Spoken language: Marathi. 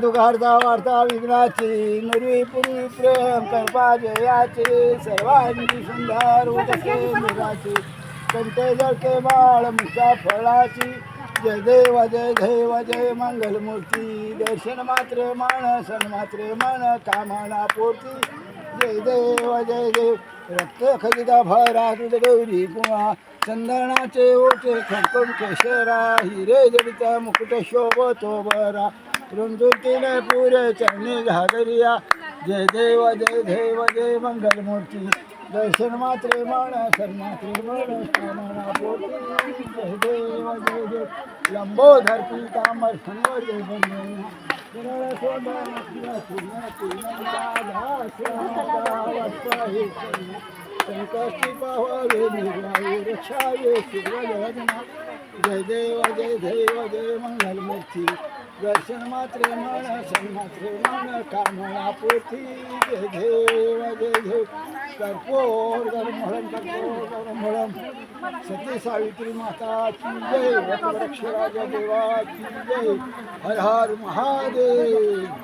दुघाडता वार्ता विघ्नाची नरवी पूर्वी प्रेम करपा जयाचे सर्वांची सुंदर उदके मुलाची कंटे जळके बाळ मुचा फळाची जय देव जय देव जय मंगलमूर्ती। दर्शन मात्र मान सन मात्र मन कामना पोती जय देव जय देव रक्त खजिता भरा गौरी कुमा चंदनाचे ओटे खडकून केशरा। हिरे जडिता मुकुट शोभतो बरा। रुंदुतीने पुरे चरणी घागरिया। जय देव जय देव जय मंगलमूर्ती। दर्शन मात्रे सन मात्रे मन कामना पोती जय देव जय देव लंबोधर पीतांबर जय संकष्टी पावावे निर्वाये रक्षाये शिवजना जय देव जय देव जय मंगलमूर्ती दर्शन मात्रे मन सन्मात्रे मन कामना पोथी जय देव जय देव कर्पोर गरमळम कर्पोर गरमळम सती सावित्री माताची जय वटवृक्षराज देवाची जय हर हर महादेव